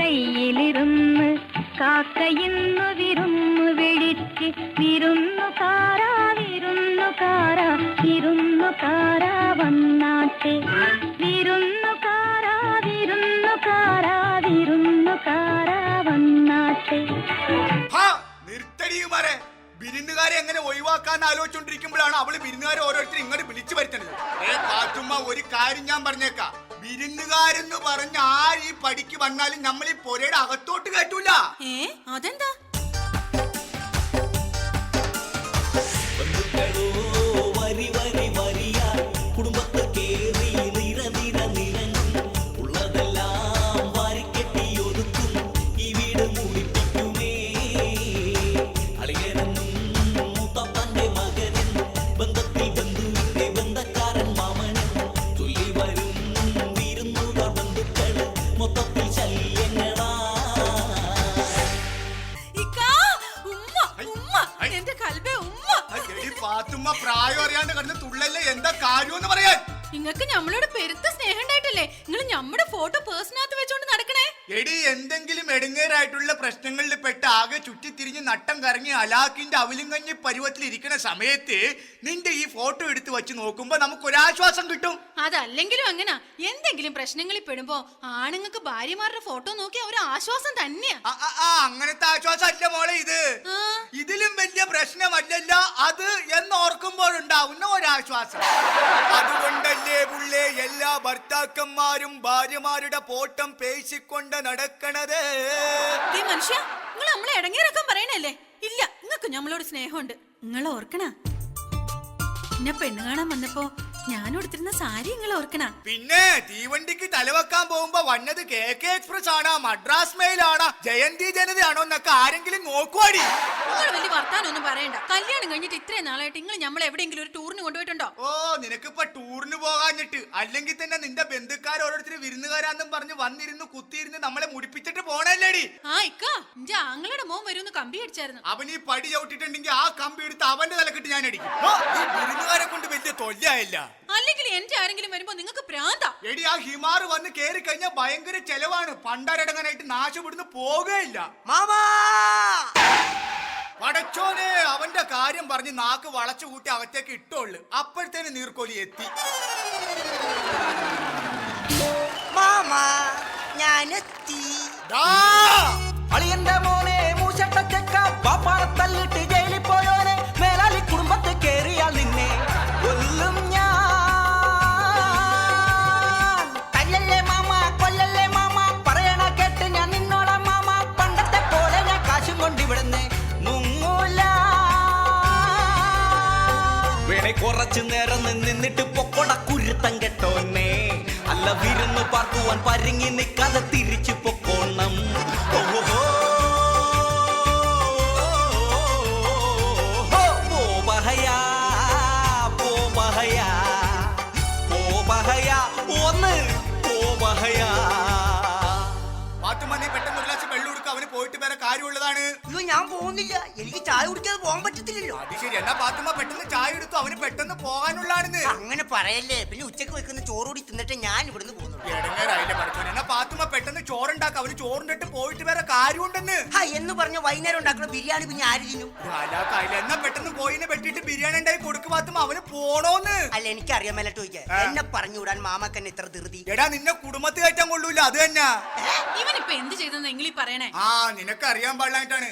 കളിവാഴക്കൈയിലിരുന്ന് കാക്കയിന്നു വിരുന്നു വിളിച്ച് വിരുന്നു കാരാ വിരുന്നു വിരുന്നുകാരാ വിരുന്നുകാരാ വന്നാട്ട്. വിരുന്നു വിരുന്നുകാരാ വിരുന്നുകാരാ വിരുന്നുകാരാ വിരുന്നു ഹാ, വന്നാട്ട് നിർത്തടിയുമാരെ ബിരുന്നുകാരെ എങ്ങനെ ഒഴിവാക്കാൻ ആലോചിച്ചോണ്ടിരിക്കുമ്പോഴാണ് അവൾ ബിരുന്നുകാരെ ഓരോരുത്തരും ഇങ്ങോട്ട് വിളിച്ചു വരുത്തണത് ഏ കാറ്റുമ്മ ഒരു കാര്യം ഞാൻ പറഞ്ഞേക്കാം. ബിരുന്നുകാരെന്ന് പറഞ്ഞ ആര് ഈ പടിക്ക് വന്നാലും നമ്മൾ ഈ പൊരയുടെ അകത്തോട്ട് കേട്ടൂല ഏ? അതെന്താ? പാത്തുമ്മ പ്രായം അറിയാണ്ട് കണ്ട് തുള്ളല്ലേ എന്താ കാര്യമെന്ന് പറയാൻ? നിങ്ങൾക്ക് ഞമ്മളോട് പെരുത്ത സ്നേഹം ഉണ്ടായിട്ടല്ലേ? നിങ്ങൾ ഞമ്മടെ ഫോട്ടോ പേഴ്സിനകത്ത് വെച്ചോണ്ട് നടക്കണേ എടി എന്തെങ്കിലും എടുങ്ങേറായിട്ടുള്ള പ്രശ്നങ്ങളിൽ പെട്ട് ആകെ ചുറ്റിത്തിരിഞ്ഞ് നട്ടം കറങ്ങി അലാക്കിന്റെ അവലും കഞ്ഞി പരുവത്തിൽ ഇരിക്കുന്ന സമയത്ത് നിന്റെ ഈ ഫോട്ടോ എടുത്ത് വെച്ച് നോക്കുമ്പോ നമുക്ക് ഒരാശ്വാസം കിട്ടും. അതല്ലെങ്കിലും അങ്ങനെ. എന്തെങ്കിലും പ്രശ്നങ്ങളിൽ പെടുമ്പോ ആണുങ്ങൾക്ക് ഭാര്യമാരുടെ ഫോട്ടോ നോക്കിയ ഒരു ആശ്വാസം തന്നെയാ. അങ്ങനത്തെ ആശ്വാസം അല്ല മോളെ ഇത്. ഇതിലും വലിയ പ്രശ്നമല്ലല്ല അത് എന്ന് എന്നോർക്കുമ്പോഴുണ്ടാവുന്ന ഒരാശ്വാസം. അതുകൊണ്ടല്ലേ പുള്ളേ എല്ലാ ഭർത്താക്കന്മാരും ഭാര്യമാരുടെ പോട്ടം പേശിക്കൊണ്ട് നടക്കണത്? ഈ മനുഷ്യ നിങ്ങൾ നമ്മളെ ഇടങ്ങേറക്കാൻ പറയണല്ലേ ഇല്ല നിങ്ങൾക്ക് നമ്മളോട് സ്നേഹമുണ്ട്. നിങ്ങൾ ഓർക്കണ. എന്നെ പെണ്ണ് കാണാൻ വന്നപ്പോ ഞാൻ ഉടുത്തിരുന്ന സാരി നിങ്ങൾ ഓർക്കണ. പിന്നെ തീവണ്ടിക്ക് തലവെക്കാൻ പോകുമ്പോ വന്നത് കെ കെ എക്സ്പ്രസ് ആണോ മദ്രാസ് മെയിൽ ആണോ ജയന്തി ജനതയാണോ എന്നൊക്കെ ആരെങ്കിലും നോക്കുവാടി. നിങ്ങൾ വലിയ വർത്താനൊന്നും പറയണ്ട. കല്യാണം കഴിഞ്ഞിട്ട് ഇത്രയും നാളായിട്ട് നിങ്ങൾ നമ്മളെ എവിടെയെങ്കിലും ഒരു ടൂറിന് കൊണ്ടുപോയിട്ടുണ്ടോ? ഓ നിനക്കിപ്പോ ടൂറിന് പോകാഞ്ഞിട്ട് അല്ലെങ്കിൽ തന്നെ നിന്റെ ബന്ധുക്കാർ ഓരോരുത്തർ വിരുന്നുകാരാന്നും പറഞ്ഞ് വന്നിരുന്ന് കുത്തിയിരുന്ന് നമ്മളെ മുടിപ്പിച്ചിട്ട് പോണല്ലേടി. ആ ഇക്ക എന്റെ ആങ്ങളുടെ മോൻ വരുമെന്ന് കമ്പി അടിച്ചായിരുന്നു. അവൻ ഈ പടി ചവിട്ടിട്ടുണ്ടെങ്കിൽ ആ കമ്പി എടുത്ത് അവന്റെ തലക്കിട്ട് ഞാൻ അടിക്കും ഓ, ഈ വിരുന്നുകാരെ കൊണ്ട് വലിയ തൊല്ലായില്ല അല്ലെങ്കിൽ എന്റെ ആരെങ്കിലും വരുമ്പോ നിങ്ങൾക്ക് പ്രാന്താ. എടി ആ ഹിമാർ വന്ന് കേറി കഴിഞ്ഞാൽ ഭയങ്കര ചെലവാണ്. പണ്ടാരടങ്ങാനായിട്ട് നാശം ഇവിടുന്ന് പോകുകയില്ല മാമാ! പടച്ചോനെ അവന്റെ കാര്യം പറഞ്ഞ് നാക്ക് വളച്ചു കൂട്ടി അകത്തേക്ക് ഇട്ടോളു. അപ്പോഴത്തേന് നീർക്കോലി എത്തി. മാമാ ഞാനെത്തി. അളിയന്റെ മോനെ മൂശട്ട ചെക്ക പാപ്പാനെ തല്ലിട്ട് ജയിലിൽ കുറച്ചു നേരം നിന്നിട്ട് പൊക്കോട കുരുത്തം കെട്ടോന്നെ. അല്ല വിരുന്നു പാർക്കുവാൻ പരിങ്ങി നിൽക്കാതെ കാര്യമുള്ളതാണ്. അയ്യോ ഞാൻ പോകുന്നില്ല. എനിക്ക് ചായ കുടിക്കാതെ പോകാൻ പറ്റത്തില്ലല്ലോ. അത് ശരി. എന്നാ പാത്തുമ്മ പെട്ടെന്ന് ചായ എടുത്തു. അവന് പെട്ടെന്ന് പോകാനുള്ളതാണെന്ന്. അങ്ങനെ പറയല്ലേ. പിന്നെ ഉച്ചയ്ക്ക് വെക്കുന്ന ചോറ് കൂടി തിന്നിട്ട് ഞാൻ ഇവിടുന്ന് പോകുന്നു എടങ്ങേറായില്ലേ പഠിച്ചോനെ എന്നാ പാത്തുമ്മ പെട്ടെന്ന് ചോറുണ്ടാക്ക. അവന് ചോറുണ്ടിട്ട് പോയിട്ട് വേറെ കാര്യമുണ്ടെന്ന്. എന്ന് പറഞ്ഞ വൈകുന്നേരം ഉണ്ടാക്കുന്ന ബിരിയാണി പിന്നെ ആര് തിന്നും? എന്നാ പെട്ടെന്ന് പോയിനെ വെട്ടിട്ട് ബിരിയാണി ഉണ്ടായി കൊടുക്ക് പാത്തുമ്മ. അവന് പോണോന്ന്. അല്ല എനിക്ക് അറിയാൻ മേലട്ട് ചോദിക്കാം എന്നെ പറഞ്ഞു വിടാൻ മാമക്കന്നെ ഇത്ര ധൃതി. എടാ നിന്നെ കുടുംബത്തിൽ കയറ്റാൻ കൊള്ളൂല. അത് തന്നെ. ഇവനിപ്പൊ എന്ത് ചെയ്തെന്ന് ഈ പറയണേ? ആ നിനക്ക് അറിയാൻ പാടില്ലായിട്ടാണ്